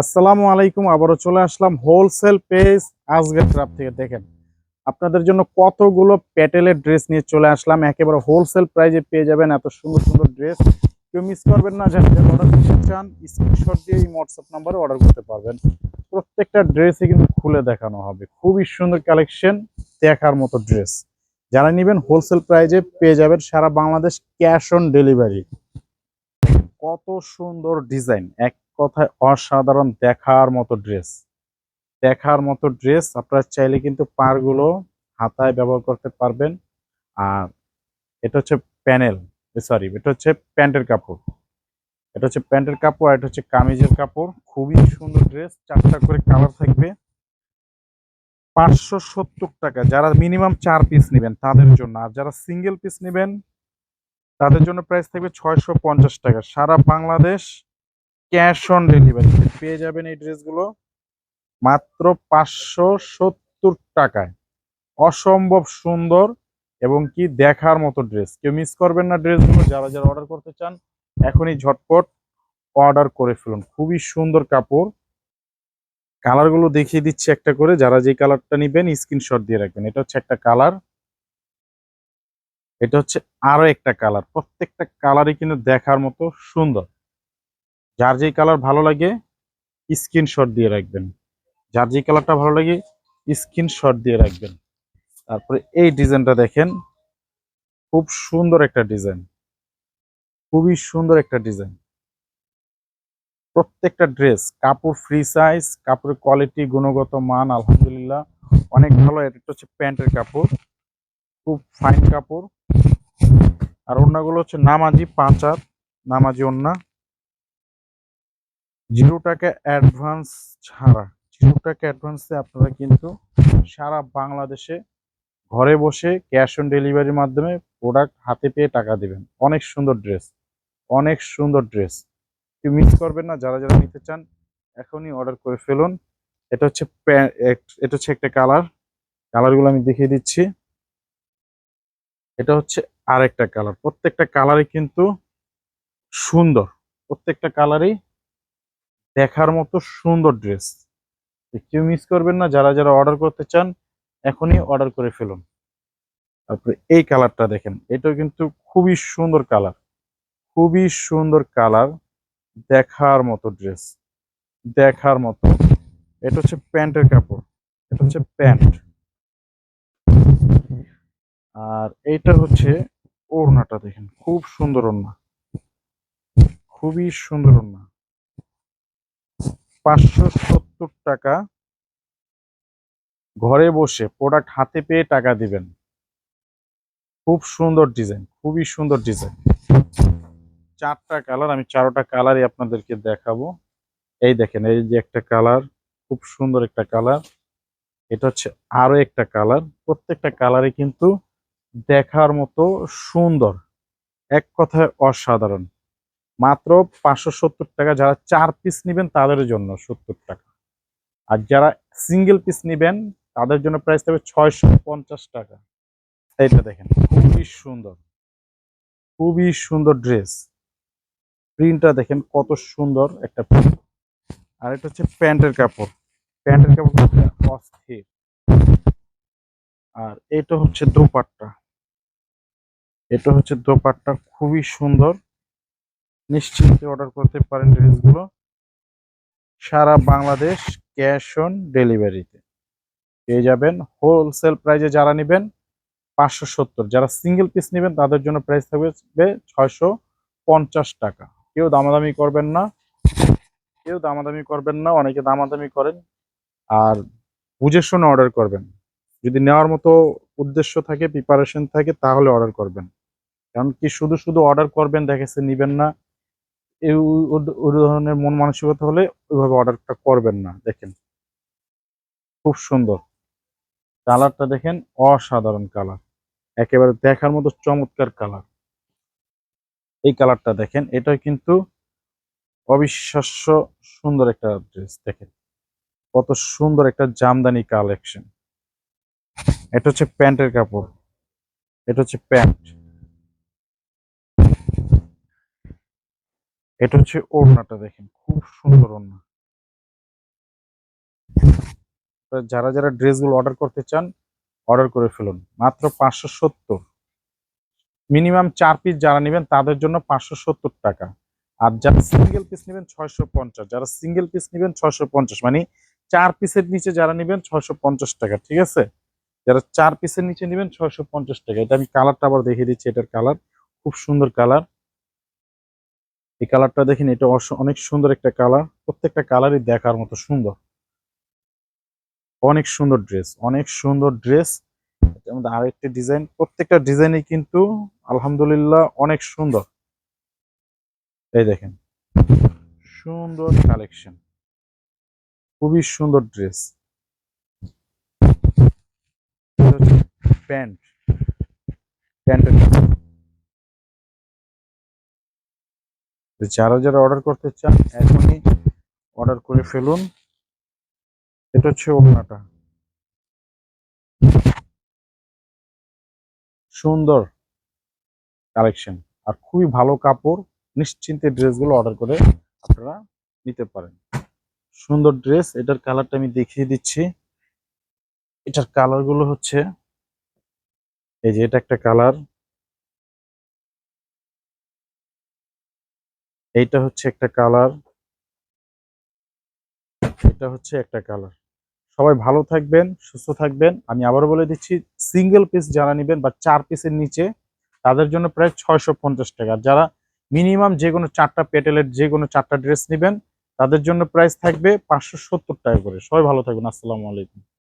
আসসালামু আলাইকুম, আবারও চলে আসলাম হোলসেল পেজ আজকের ট্রাপ থেকে, দেখেন। আপনাদের জন্য কতগুলো প্যাটেলের ড্রেস নিয়ে চলে আসলাম, একেবারে হোলসেল প্রাইজে পেয়ে যাবেন, এত সুন্দর সুন্দর ড্রেস কেউ মিস করবেন না, যারা অর্ডার করতে চান স্ক্রিনশট দিয়ে এই হোয়াটসঅ্যাপ নাম্বারে অর্ডার করতে পারবেন। প্রত্যেকটা ড্রেসই কিন্তু খুলে দেখানো হবে, খুবই সুন্দর কালেকশন দেখার মতো ড্রেস যারা নেবেন হোলসেল প্রাইজে পেয়ে যাবেন, সারা বাংলাদেশ ক্যাশ অন ডেলিভারি কত সুন্দর ডিজাইন এক কথায় অসাধারণ দেখার মতো ড্রেস দেখার মতো ড্রেস আপনারা চাইলে কিন্তু পারগুলো হাতায় ব্যবহার করতে পারবেন। আর এটা হচ্ছে প্যানেল সরি এটা হচ্ছে প্যান্টের কাপড়। এটা হচ্ছে প্যান্টের কাপড় আর এটা হচ্ছে কামিজের কাপড়। খুবই সুন্দর ড্রেস চারটা করে কালার থাকবে। পাঁচশো সত্তর টাকা, যারা মিনিমাম চার পিস নেবেন তাদের জন্য। আর যারা সিঙ্গেল পিস নেবেন, তাদের জন্য প্রাইস থাকবে ছয়শো পঞ্চাশ টাকা। সারা বাংলাদেশ ক্যাশ অন ডেলিভারি। পেয়ে যাবেন এই ড্রেসগুলো মাত্র পাঁচশো সত্তর টাকায়। অসম্ভব সুন্দর এবং কি দেখার মতো ড্রেস। কেউ মিস করবেন না ড্রেসগুলো, যারা যারা অর্ডার করতে চান, এখনই ঝটপট অর্ডার করে ফেলুন। খুবই সুন্দর কাপড়। কালারগুলো দেখিয়ে দিচ্ছি একটা করে, যারা যে কালারটা নেবেন স্ক্রিনশট দিয়ে রাখবেন। এটা হচ্ছে একটা কালার। এটা হচ্ছে আরও একটা কালার। প্রত্যেকটা কালারই কিন্তু দেখার মতো সুন্দর। যার যেই কালার ভালো লাগে, স্ক্রিনশট দিয়ে রাখবেন। যার যেই কালারটা ভালো লাগে, স্ক্রিনশট দিয়ে রাখবেন। তারপরে এই ডিজাইনটা দেখেন, খুব সুন্দর একটা ডিজাইন। খুবই সুন্দর একটা ডিজাইন। প্রত্যেকটা ড্রেস, কাপড় ফ্রি সাইজ, কাপড়ের কোয়ালিটি, গুণগত মান, আলহামদুলিল্লাহ, অনেক ভালো। এটা হচ্ছে প্যান্টের কাপড়, খুব ফাইন কাপড়। আর ওড়নাগুলো হচ্ছে নামাজি পাঁচ হাত নামাজি ওড়না। জিরো টাকা অ্যাডভান্স ছাড়া জিরো টাকা অ্যাডভান্সে আপনারা কিন্তু সারা বাংলাদেশে ঘরে বসে ক্যাশ অন ডেলিভারির মাধ্যমে প্রোডাক্ট হাতে পেয়ে টাকা দিবেন। অনেক সুন্দর ড্রেস অনেক সুন্দর ড্রেস কেউ মিস করবেন না, যারা যারা নিতে চান, এখনই অর্ডার করে ফেলুন। এটা হচ্ছে এটা হচ্ছে একটা কালার কালারগুলো আমি দেখিয়ে দিচ্ছি। এটা হচ্ছে আরেকটা কালার প্রত্যেকটা কালারই কিন্তু সুন্দর। প্রত্যেকটা কালারই দেখার মতো সুন্দর ড্রেস কেউ মিস করবেন না, যারা যারা অর্ডার করতে চান, এখনই অর্ডার করে ফেলুন। তারপরে এই কালারটা দেখেন, এটাও কিন্তু খুবই সুন্দর কালার খুবই সুন্দর কালার দেখার মতো ড্রেস দেখার মতো। এটা হচ্ছে প্যান্টের কাপড়, এটা হচ্ছে প্যান্ট। আর এইটা হচ্ছে ওড়নাটা দেখেন, খুব সুন্দর ওড়না। খুবই সুন্দর ওড়না। পাঁচশো সত্তর টাকা ঘরে বসে প্রোডাক্ট হাতে পেয়ে টাকা দিবেন। খুব সুন্দর ডিজাইন খুবই সুন্দর ডিজাইন চারটা কালার আমি চারোটা কালারই আপনাদেরকে দেখাবো। এই দেখেন, এই যে একটা কালার খুব সুন্দর একটা কালার এটা হচ্ছে আরও একটা কালার প্রত্যেকটা কালারই কিন্তু দেখার মতো সুন্দর। এক কথায় অসাধারণ। মাত্র পাঁচশো সত্তর টাকা যারা চার পিস নেবেন তাদের জন্য সত্তর টাকা। আর যারা সিঙ্গেল পিস নেবেন তাদের জন্য প্রাইস থাকবে ছয়শো পঞ্চাশ টাকা। এইটা দেখেন, খুবই সুন্দর। খুবই সুন্দর ড্রেস প্রিন্টটা দেখেন কত সুন্দর একটা প্রিন্ট আর এটা হচ্ছে প্যান্টের কাপড়। প্যান্টের কাপড় অস্থির। আর এটা হচ্ছে দোপাট্টা। এটা হচ্ছে দোপাট্টা, খুবই সুন্দর। নিশ্চিন্তে অর্ডার করতে পারেন ড্রেসগুলো সারা বাংলাদেশ ক্যাশ অন ডেলিভারিতে পেয়ে যাবেন হোলসেল প্রাইজে যারা নেবেন পাঁচশো সত্তর। যারা সিঙ্গেল পিস নেবেন তাদের জন্য প্রাইস থাকবে ছয়শো পঞ্চাশ টাকা। কেউ দামাদামি করবেন না। কেউ দামাদামি করবেন না, অনেকে দামাদামি করেন। আর বুঝে শুনে অর্ডার করবেন। যদি নেওয়ার মতো উদ্দেশ্য থাকে প্রিপারেশন থাকে, তাহলে অর্ডার করবেন। কারণ কি শুধু শুধু অর্ডার করবেন দেখেছে নিবেন না। এই ওই ধরনের মন মানসিকতা হলে ওইভাবে অর্ডারটা করবেন না, দেখেন। খুব সুন্দর। কালারটা দেখেন অসাধারণ কালার। একেবারে দেখার মতো চমৎকার কালার। এই কালারটা দেখেন এটা কিন্তু অবিশ্বাস্য সুন্দর একটা ড্রেস, দেখেন। কত সুন্দর একটা জামদানি কালেকশন। এটা হচ্ছে প্যান্টের কাপড়। এটা হচ্ছে প্যান্ট। এটা হচ্ছে ওড়নাটা দেখেন, খুব সুন্দর ওড়না। যারা যারা ড্রেসগুলো অর্ডার করতে চান অর্ডার করে ফেলুন। মাত্র পাঁচশো সত্তর। মিনিমাম চার পিস যারা নেবেন, তাদের জন্য পাঁচশো সত্তর টাকা। আর যারা সিঙ্গেল পিস নেবেন, ছয়শো পঞ্চাশ। যারা সিঙ্গেল পিস নেবেন, ছয়শো পঞ্চাশ। মানে চার পিসের নিচে যারা নেবেন, ছয়শো পঞ্চাশ টাকা, ঠিক আছে? যারা চার পিসের নিচে নেবেন, ছয়শো পঞ্চাশ টাকা। এটা আমি কালারটা আবার দেখিয়ে দিচ্ছি, এটার কালার খুব সুন্দর কালার এই কালারটা দেখেন, এটা অনেক সুন্দর একটা কালার প্রত্যেকটা কালারই দেখার মতো সুন্দর। অনেক সুন্দর ড্রেস অনেক সুন্দর ড্রেস মধ্যে আরেকটা ডিজাইন প্রত্যেকটা ডিজাইনই কিন্তু আলহামদুলিল্লাহ অনেক সুন্দর। এই দেখেন, সুন্দর কালেকশন খুবই সুন্দর ড্রেস প্যান্ট। প্যান্টের যারা যারা অর্ডার করতে চান, এখনই অর্ডার করে ফেলুন। এটা হচ্ছে ওড়নাটা। সুন্দর কালেকশন আর খুবই ভালো কাপড়, নিশ্চিন্তে ড্রেসগুলো অর্ডার করে আপনারা নিতে পারেন। সুন্দর ড্রেস এটার কালারটা আমি দেখিয়ে দিচ্ছি। এটার কালারগুলো হচ্ছে, এই যে এটা একটা কালার এইটা হচ্ছে একটা কালার। এটা হচ্ছে একটা কালার। সবাই ভালো থাকবেন, সুস্থ থাকবেন। আমি আবারও বলে দিচ্ছি সিঙ্গেল পিস যারা নেবেন বা চার পিসের নিচে, তাদের জন্য প্রায় ছয়শো পঞ্চাশ টাকা। যারা মিনিমাম যে কোনো চারটা পেটেলের যে কোনো চারটা ড্রেস নেবেন, তাদের জন্য প্রাইস থাকবে পাঁচশো সত্তর টাকা করে। সবাই ভালো থাকবেন। আসসালামু আলাইকুম।